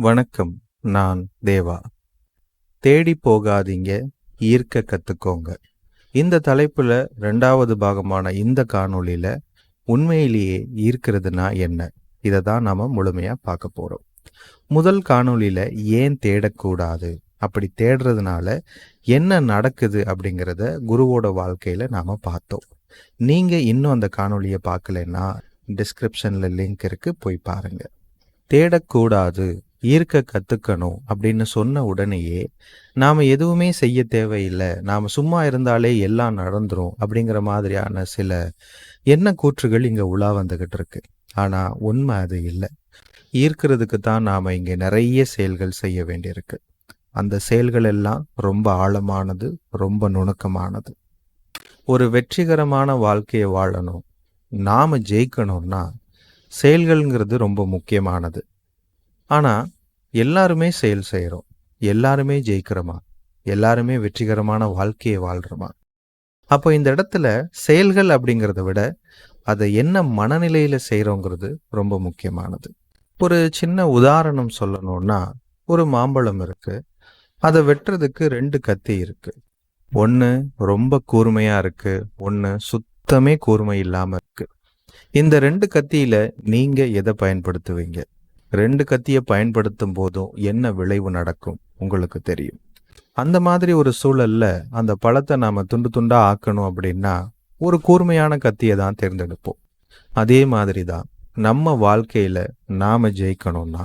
வணக்கம் நான் தேவா. தேடி போகாதீங்க ஈர்க்க கத்துக்கோங்க. இந்த தலைப்புல ரெண்டாவது பாகமான இந்த காணொளியில உண்மையிலேயே ஈர்க்கிறதுனா என்ன? இதை தான் நாம முழுமையா பார்க்க போறோம். முதல் காணொளியில ஏன் தேடக்கூடாது? அப்படி தேடுறதுனால என்ன நடக்குது அப்படிங்கிறத குருவோட வாழ்க்கையில நாம பார்த்தோம். நீங்க இன்னும் அந்த காணொளியை பார்க்கலன்னா டிஸ்கிரிப்ஷன்ல லிங்க் இருக்கு போய் பாருங்க. தேடக்கூடாது ஈர்க்க கற்றுக்கணும் அப்படின்னு சொன்ன உடனேயே நாம் எதுவுமே செய்ய தேவையில்லை. நாம் சும்மா இருந்தாலே எல்லாம் நடந்துரும் அப்படிங்கிற மாதிரியான சில எண்ண கூற்றுகள் இங்கே உலா வந்துக்கிட்டு இருக்கு. ஆனால் உண்மை அது இல்லை. ஈர்க்கிறதுக்கு தான் நாம் இங்கே நிறைய செயல்கள் செய்ய வேண்டியிருக்கு. அந்த செயல்கள் எல்லாம் ரொம்ப ஆழமானது ரொம்ப நுணுக்கமானது. ஒரு வெற்றிகரமான வாழ்க்கையை வாழணும் நாம் ஜெயிக்கணும்னா செயல்கள்ங்கிறது ரொம்ப முக்கியமானது. ஆனால் எல்லாருமே செயல் செய்கிறோம் எல்லாருமே ஜெயிக்கிறோமா? எல்லாருமே வெற்றிகரமான வாழ்க்கையை வாழ்கிறோமா அப்போ இந்த இடத்துல செயல்கள் அப்படிங்கிறத விட அதை என்ன மனநிலையில் செய்கிறோங்கிறது ரொம்ப முக்கியமானது. ஒரு சின்ன உதாரணம் சொல்லணும்னா ஒரு மாம்பழம் இருக்குது அதை வெட்டுறதுக்கு ரெண்டு கத்தி இருக்குது ஒன்று ரொம்ப கூர்மையாக இருக்குது ஒன்று சுத்தமே கூர்மை இல்லாமல் இருக்குது இந்த ரெண்டு கத்தியில் நீங்கள் எதை பயன்படுத்துவீங்க? ரெண்டு கத்தியை பயன்படுத்தும் போதும் என்ன விளைவு நடக்கும் உங்களுக்கு தெரியும். அந்த மாதிரி ஒரு சூழல்ல அந்த பழத்தை நாம துண்டு துண்டா ஆக்கணும் அப்படின்னா ஒரு கூர்மையான கத்தியை தான் தேர்ந்தெடுப்போம். அதே மாதிரி தான் நம்ம வாழ்க்கையில நாம ஜெயிக்கணும்னா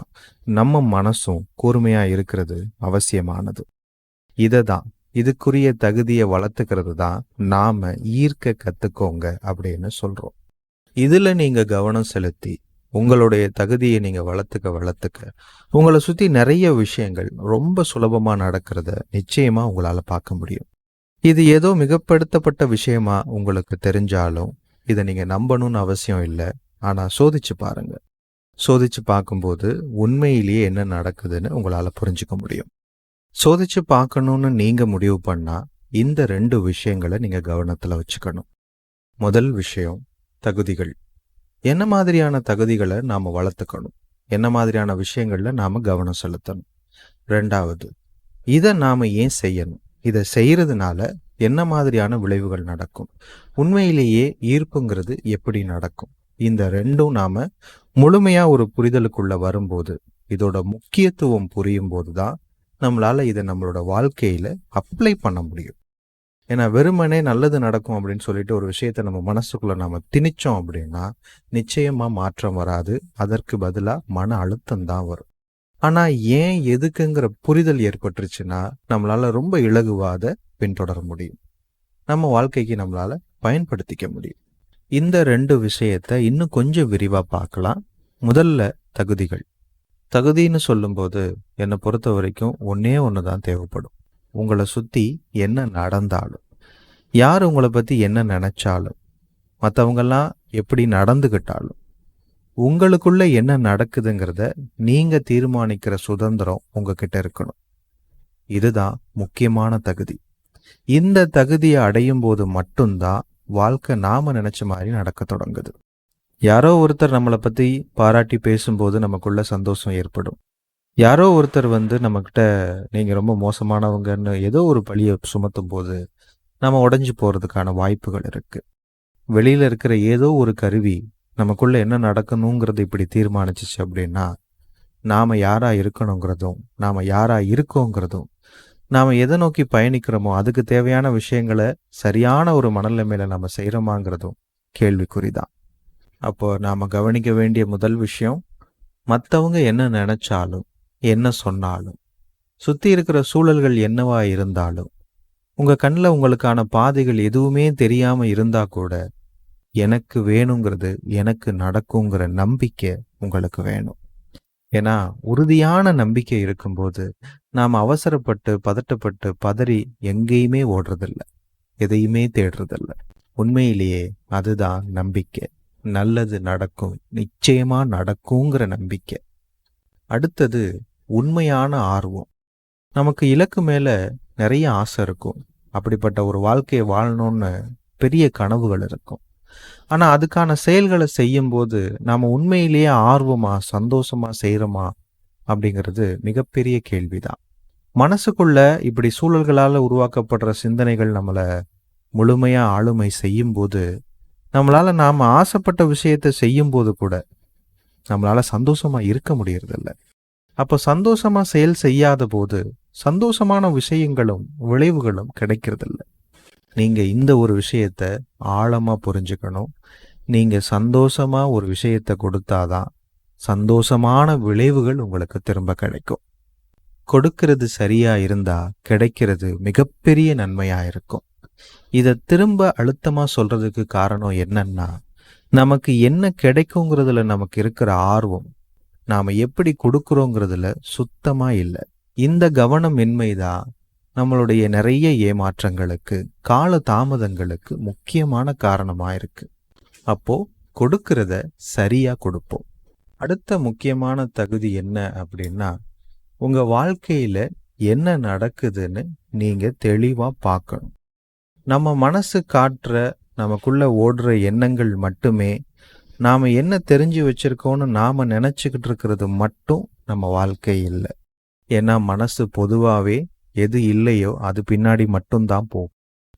நம்ம மனசும் கூர்மையா இருக்கிறது அவசியமானது. இதை தான் இதுக்குரிய தகுதியை வளர்த்துக்கிறது தான் நாம ஈர்க்க கத்துக்கோங்க அப்படின்னு சொல்றோம். இதுல நீங்க கவனம் செலுத்தி உங்களுடைய தகுதியை நீங்கள் வளர்த்துக்க வளர்த்துக்க. உங்களை சுற்றி நிறைய விஷயங்கள் ரொம்ப சுலபமாக நடக்கிறத நிச்சயமாக உங்களால் பார்க்க முடியும். இது ஏதோ மிகப்படுத்தப்பட்ட விஷயமா உங்களுக்கு தெரிஞ்சாலும் இதை நீங்கள் நம்பணும்னு அவசியம் இல்லை. ஆனால் சோதிச்சு பாருங்க. சோதிச்சு பார்க்கும்போது உண்மையிலேயே என்ன நடக்குதுன்னு உங்களால் புரிஞ்சுக்க முடியும். சோதிச்சு பார்க்கணும்னு நீங்கள் முடிவு பண்ணால் இந்த ரெண்டு விஷயங்களை நீங்கள் கவனத்தில் வச்சுக்கணும். முதல் விஷயம் தகுதிகள். என்ன மாதிரியான தகுதிகளை நாம் வளர்த்துக்கணும்? என்ன மாதிரியான விஷயங்களில் நாம் கவனம் செலுத்தணும்? ரெண்டாவது இதை நாம் ஏன் செய்யணும்? இதை செய்கிறதுனால என்ன மாதிரியான விளைவுகள் நடக்கும்? உண்மையிலேயே ஈர்ப்புங்கிறது எப்படி நடக்கும்? இந்த ரெண்டும் நாம் முழுமையாக ஒரு புரிதலுக்குள்ளே வரும்போது இதோட முக்கியத்துவம் புரியும் போது தான் நம்மளால் இதை நம்மளோட வாழ்க்கையில் அப்ளை பண்ண முடியும். ஏன்னா வெறுமனே நல்லது நடக்கும் அப்படின்னு சொல்லிட்டு ஒரு விஷயத்த நம்ம மனசுக்குள்ள நம்ம திணிச்சோம் அப்படின்னா நிச்சயமா மாற்றம் வராது. அதற்கு பதிலாக மன அழுத்தம் தான் வரும். ஆனா ஏன் எதுக்குங்கிற புரிதல் ஏற்பட்டுருச்சுன்னா நம்மளால ரொம்ப இலகுவாத பின்தொடர முடியும். நம்ம வாழ்க்கைக்கு நம்மளால பயன்படுத்திக்க முடியும். இந்த ரெண்டு விஷயத்த இன்னும் கொஞ்சம் விரிவா பார்க்கலாம். முதல்ல தகுதிகள். தகுதின்னு சொல்லும்போது என்னை பொறுத்த வரைக்கும் ஒன்னே ஒன்று தான் தேவைப்படும். உங்களை சுற்றி என்ன நடந்தாலும் யார் உங்களை பற்றி என்ன நினச்சாலும் மற்றவங்கெல்லாம் எப்படி நடந்துக்கிட்டாலும் உங்களுக்குள்ளே என்ன நடக்குதுங்கிறத நீங்கள் தீர்மானிக்கிற சுதந்திரம் உங்ககிட்ட இருக்கணும். இதுதான் முக்கியமான தகுதி. இந்த தகுதியை அடையும் போது மட்டும்தான் வாழ்க்கை நாம நினைச்ச மாதிரி நடக்க தொடங்குது. யாரோ ஒருத்தர் நம்மளை பற்றி பாராட்டி பேசும்போது நமக்குள்ள சந்தோஷம் ஏற்படும். யாரோ ஒருத்தர் வந்து நம்மக்கிட்ட நீங்கள் ரொம்ப மோசமானவங்கன்னு ஏதோ ஒரு பழியை சுமத்தும் போது நம்ம உடஞ்சி போகிறதுக்கான வாய்ப்புகள் இருக்குது வெளியில் இருக்கிற ஏதோ ஒரு கருவி நமக்குள்ளே என்ன நடக்கணுங்கிறது இப்படி தீர்மானிச்சிச்சு அப்படின்னா நாம் யாராக இருக்கணுங்கிறதும் நாம் யாராக இருக்கோங்கிறதும் நாம் எதை நோக்கி பயணிக்கிறோமோ அதுக்கு தேவையான விஷயங்களை சரியான ஒரு மனநிலைமையில நம்ம செய்கிறோமாங்கிறதும் கேள்விக்குறி தான் அப்போ நாம் கவனிக்க வேண்டிய முதல் விஷயம் மற்றவங்க என்ன நினைச்சாலும் என்ன சொன்னாலும் சுற்றி இருக்கிற சூழல்கள் என்னவா இருந்தாலும் உங்கள் கண்ணில் உங்களுக்கான பாதைகள் எதுவுமே தெரியாமல் இருந்தால் கூட எனக்கு வேணுங்கிறது எனக்கு நடக்குங்கிற நம்பிக்கை உங்களுக்கு வேணும். ஏன்னா உறுதியான நம்பிக்கை இருக்கும்போது நாம் அவசரப்பட்டு பதட்டப்பட்டு பதறி எங்கேயுமே ஓடுறதில்ல. எதையுமே தேடுறதில்ல. உண்மையிலேயே அதுதான் நம்பிக்கை. நல்லது நடக்கும். நிச்சயமா நடக்குங்கிற நம்பிக்கை. அடுத்தது உண்மையான ஆர்வம். நமக்கு இலக்கு மேலே நிறைய ஆசை இருக்கும். அப்படிப்பட்ட ஒரு வாழ்க்கையை வாழணும்னு பெரிய கனவுகள் இருக்கும். ஆனால் அதுக்கான செயல்களை செய்யும்போது நாம் உண்மையிலேயே ஆர்வமா சந்தோஷமா செய்கிறோமா அப்படிங்கிறது மிகப்பெரிய கேள்விதான். மனசுக்குள்ள இப்படி சூழல்களால் உருவாக்கப்படுற சிந்தனைகள் நம்மளை முழுமையாக ஆளுமை செய்யும்போது நம்மளால் நாம் ஆசைப்பட்ட விஷயத்தை செய்யும்போது கூட நம்மளால் சந்தோஷமாக இருக்க முடியறதில்ல. அப்போ சந்தோஷமா செயல் செய்யாத போது சந்தோஷமான விஷயங்களும் விளைவுகளும் கிடைக்கிறதில்ல. நீங்க இந்த ஒரு விஷயத்த ஆழமா புரிஞ்சுக்கணும். நீங்க சந்தோஷமா ஒரு விஷயத்த கொடுத்தாதான் சந்தோஷமான விளைவுகள் உங்களுக்கு திரும்ப கிடைக்கும். கொடுக்கிறது சரியா இருந்தா கிடைக்கிறது மிகப்பெரிய நன்மையா இருக்கும். இதை திரும்ப அழுத்தமா சொல்றதுக்கு காரணம் என்னன்னா நமக்கு என்ன கிடைக்குங்கிறதுல நமக்கு இருக்கிற ஆர்வம் நாம் எப்படி கொடுக்குறோங்கிறதுல சுத்தமாக இல்லை. இந்த கவனமின்மைதான் நம்மளுடைய நிறைய ஏமாற்றங்களுக்கு கால தாமதங்களுக்கு முக்கியமான காரணமாக இருக்கு. அப்போ கொடுக்கறத சரியாக கொடுப்போம். அடுத்த முக்கியமான தகுதி என்ன அப்படின்னா உங்கள் வாழ்க்கையில் என்ன நடக்குதுன்னு நீங்கள் தெளிவாக பார்க்கணும். நம்ம மனசு காட்டுற நமக்குள்ள ஓடுற எண்ணங்கள் மட்டுமே நாம் என்ன தெரிஞ்சு வச்சுருக்கோன்னு நாம் நினச்சிக்கிட்டு இருக்கிறது மட்டும் நம்ம வாழ்க்கை இல்லை. ஏன்னா மனசு பொதுவாகவே எது இல்லையோ அது பின்னாடி மட்டும்தான் போகும்.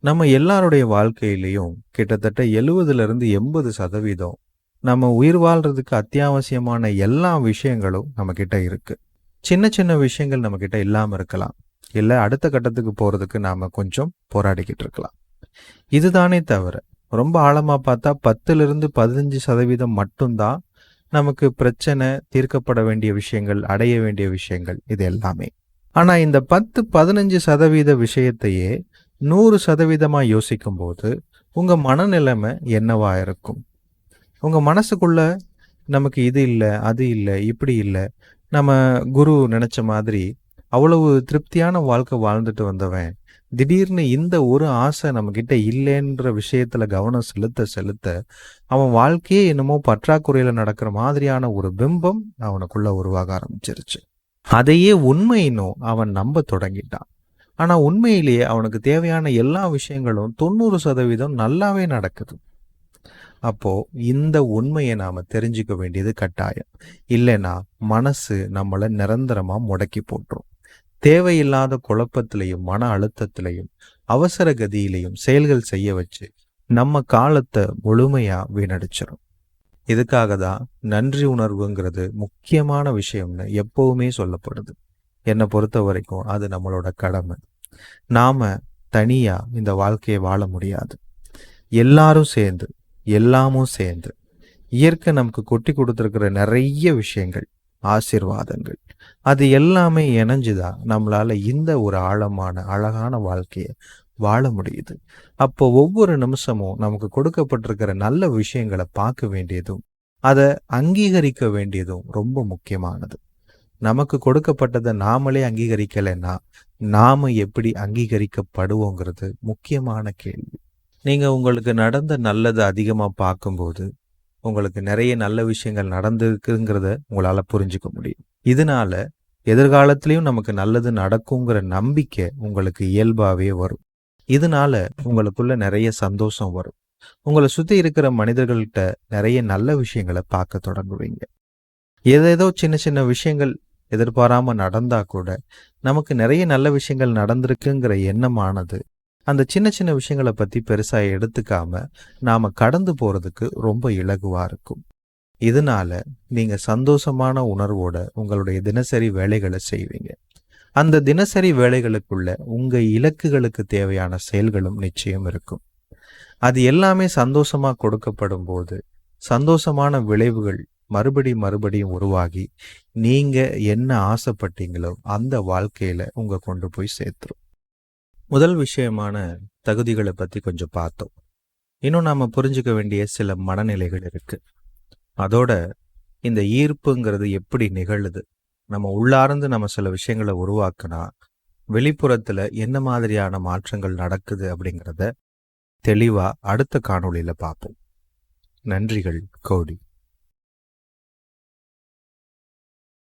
நம்ம எல்லாருடைய வாழ்க்கையிலையும் கிட்டத்தட்ட எழுபதுலேருந்து எண்பது சதவீதம் நம்ம உயிர் வாழ்றதுக்கு அத்தியாவசியமான எல்லா விஷயங்களும் நம்மக்கிட்ட இருக்குது சின்ன சின்ன விஷயங்கள் நம்மக்கிட்ட இல்லாமல் இருக்கலாம். இல்லை அடுத்த கட்டத்துக்கு போகிறதுக்கு நாம் கொஞ்சம் போராடிக்கிட்டு இருக்கலாம். இதுதானே தவிர ரொம்ப ஆழமாக பார்த்தா பத்துலேருந்து பதினஞ்சு சதவீதம் மட்டும்தான் நமக்கு பிரச்சனை தீர்க்கப்பட வேண்டிய விஷயங்கள் அடைய வேண்டிய விஷயங்கள் இது எல்லாமே. ஆனால் இந்த பத்து பதினஞ்சு சதவீத விஷயத்தையே நூறு சதவீதமாக யோசிக்கும் போது உங்கள் மனநிலைமை என்னவா இருக்கும்? உங்கள் மனசுக்குள்ள நமக்கு இது இல்லை அது இல்லை இப்படி இல்லை நம்ம குரு நினச்ச மாதிரி அவ்வளவு திருப்தியான வாழ்க்கை வாழ்ந்துட்டு வந்தவன் திடீர்னு இந்த ஒரு ஆசை நம்மக்கிட்ட இல்லைன்ற விஷயத்தில் கவனம் செலுத்த செலுத்த அவன் வாழ்க்கையே என்னமோ பற்றாக்குறையில் நடக்கிற மாதிரியான ஒரு பிம்பம் அவனுக்குள்ள உருவாக ஆரம்பிச்சிருச்சு. அதையே உண்மையினும் அவன் நம்ப தொடங்கிட்டான். ஆனால் உண்மையிலேயே அவனுக்கு தேவையான எல்லா விஷயங்களும் தொண்ணூறு சதவீதம் நல்லாவே நடக்குது. அப்போ இந்த உண்மையை நாம தெரிஞ்சுக்க வேண்டியது கட்டாயம். இல்லைன்னா மனசு நம்மளை நிரந்தரமா முடக்கி போட்டுரும். தேவையில்லாத குழப்பத்திலையும் மன அழுத்தத்திலையும் அவசர கதியிலையும் செயல்கள் செய்ய வச்சு நம்ம காலத்தை முழுமையா வீணடிச்சிடும் இதுக்காக தான் நன்றி உணர்வுங்கிறது முக்கியமான விஷயம்னு எப்பவுமே சொல்லப்படுது. என்னை பொறுத்த வரைக்கும் அது நம்மளோட கடமை. நாம தனியா இந்த வாழ்க்கையை வாழ முடியாது. எல்லாரும் சேர்ந்து எல்லாமும் சேர்ந்து இயற்கை நமக்கு கொட்டி கொடுத்துருக்கிற நிறைய விஷயங்கள் ஆசிர்வாதங்கள். அது எல்லாமே இணைஞ்சுதான் நம்மளால இந்த ஒரு ஆழமான அழகான வாழ்க்கையை வாழ முடியுது. அப்போ ஒவ்வொரு நிமிஷமும் நமக்கு கொடுக்கப்பட்டிருக்கிற நல்ல விஷயங்களை பார்க்க வேண்டியதும் அதை அங்கீகரிக்க வேண்டியதும் ரொம்ப முக்கியமானது. நமக்கு கொடுக்கப்பட்டதை நாமளே அங்கீகரிக்கலைன்னா நாம எப்படி அங்கீகரிக்கப்படுவோங்கிறது முக்கியமான கேள்வி. நீங்க உங்களுக்கு நடந்த நல்லது அதிகமா பார்க்கும்போது உங்களுக்கு நிறைய நல்ல விஷயங்கள் நடந்திருக்குங்கிறத உங்களால் புரிஞ்சுக்க முடியும். இதனால எதிர்காலத்திலையும் நமக்கு நல்லது நடக்குங்கிற நம்பிக்கை உங்களுக்கு இயல்பாகவே வரும். இதனால உங்களுக்குள்ள நிறைய சந்தோஷம் வரும். உங்களை சுத்தி இருக்கிற மனிதர்கள்ட்ட நிறைய நல்ல விஷயங்களை பார்க்க தொடங்குவீங்க. ஏதேதோ சின்ன சின்ன விஷயங்கள் எதிர்பாராம நடந்தா கூட நமக்கு நிறைய நல்ல விஷயங்கள் நடந்திருக்குங்கிற எண்ணமானது அந்த சின்ன சின்ன விஷயங்களை பத்தி பெருசா எடுத்துக்காம நாம கடந்து போறதுக்கு ரொம்ப இலகுவா இருக்கும். இதனால நீங்க சந்தோஷமான உணர்வோட உங்களுடைய தினசரி வேலைகளை செய்வீங்க. அந்த தினசரி வேலைகளுக்குள்ள உங்க இலக்குகளுக்கு தேவையான செயல்களும் நிச்சயம் இருக்கும். அது எல்லாமே சந்தோஷமா கொடுக்கப்படும் போது சந்தோஷமான விளைவுகள் மறுபடி மறுபடியும் உருவாகி நீங்க என்ன ஆசைப்பட்டீங்களோ அந்த வாழ்க்கையில உங்க கொண்டு போய் சேர்த்துரும். முதல் விஷயமான தகுதிகளை பற்றி கொஞ்சம் பார்த்தோம். இன்னும் நாம் புரிஞ்சுக்க வேண்டிய சில மனநிலைகள் இருக்குது அதோட இந்த ஈர்ப்புங்கிறது எப்படி நிகழுது? நம்ம உள்ளார்ந்து நம்ம சில விஷயங்களை உருவாக்குனா வெளிப்புறத்தில் என்ன மாதிரியான மாற்றங்கள் நடக்குது அப்படிங்கிறத தெளிவாக அடுத்த காணொளியில் பார்ப்போம். நன்றிகள் கோடி.